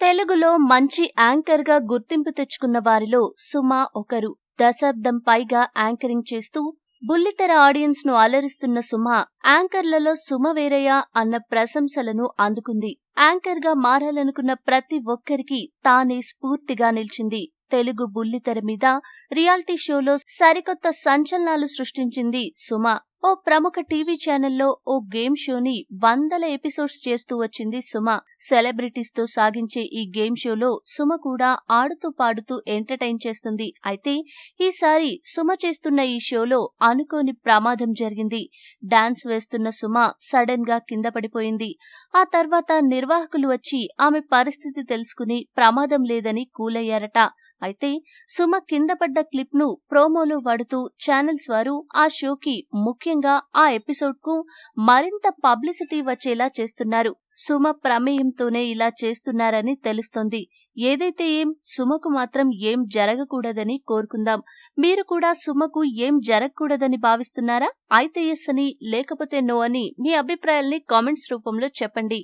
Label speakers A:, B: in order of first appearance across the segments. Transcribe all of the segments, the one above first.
A: తెలుగులో మంచి యాంకర్గా గుర్తింపు తెచ్చుకున్న వారిలో సుమ ఒకరు. దశాబ్దం పైగా యాంకరింగ్ చేస్తూ బుల్లితెర ఆడియన్స్ను అలరిస్తున్న సుమ యాంకర్లలో సుమ వేరయ్య అన్న ప్రశంసలను అందుకుంది. యాంకర్గా మారాలనుకున్న ప్రతి ఒక్కరికి తానే స్ఫూర్తిగా నిలిచింది. తెలుగు బుల్లితెర మీద రియాలిటీ షోలో సరికొత్త సంచలనాలు సృష్టించింది సుమ. ఓ ప్రముఖ టీవీ ఛానల్లో ఓ గేమ్ షోని వందల ఎపిసోడ్స్ చేస్తూ వచ్చింది సుమ. సెలబ్రిటీస్తో సాగించే ఈ గేమ్ షోలో సుమ కూడా ఆడుతూ పాడుతూ ఎంటర్టైన్ చేస్తుంది. అయితే ఈసారి సుమ చేస్తున్న ఈ షోలో అనుకోని ప్రమాదం జరిగింది. డాన్స్ వేస్తున్న సుమ సడన్గా కింద పడిపోయింది. ఆ తర్వాత నిర్వాహకులు వచ్చి ఆమె పరిస్థితి తెలుసుకుని ప్రమాదం లేదని కూలయ్యారట. అయితే సుమ కింద పడ్డ క్లిప్ను ప్రోమోలో వాడుతూ ఛానల్స్ వారు ఆ షోకి ముఖ్యంగా ఆ ఎపిసోడ్కు మరింత పబ్లిసిటీ వచ్చేలా చేస్తున్నారు. సుమ ప్రమేయంతోనే ఇలా చేస్తున్నారని తెలుస్తోంది. ఏదైతే ఏం సుమకు మాత్రం ఏం జరగకూడదని కోరుకుందాం. మీరు కూడా సుమకు ఏం జరగకూడదని భావిస్తున్నారా? అయితే ఎస్ అని లేకపోతే నో అని మీ అభిప్రాయాల్ని కామెంట్స్ రూపంలో చెప్పండి.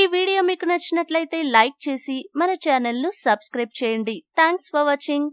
A: ఈ వీడియో మీకు నచ్చినట్లయితే లైక్ చేసి మన ఛానల్ను సబ్స్క్రైబ్ చేయండి. Thanks for watching.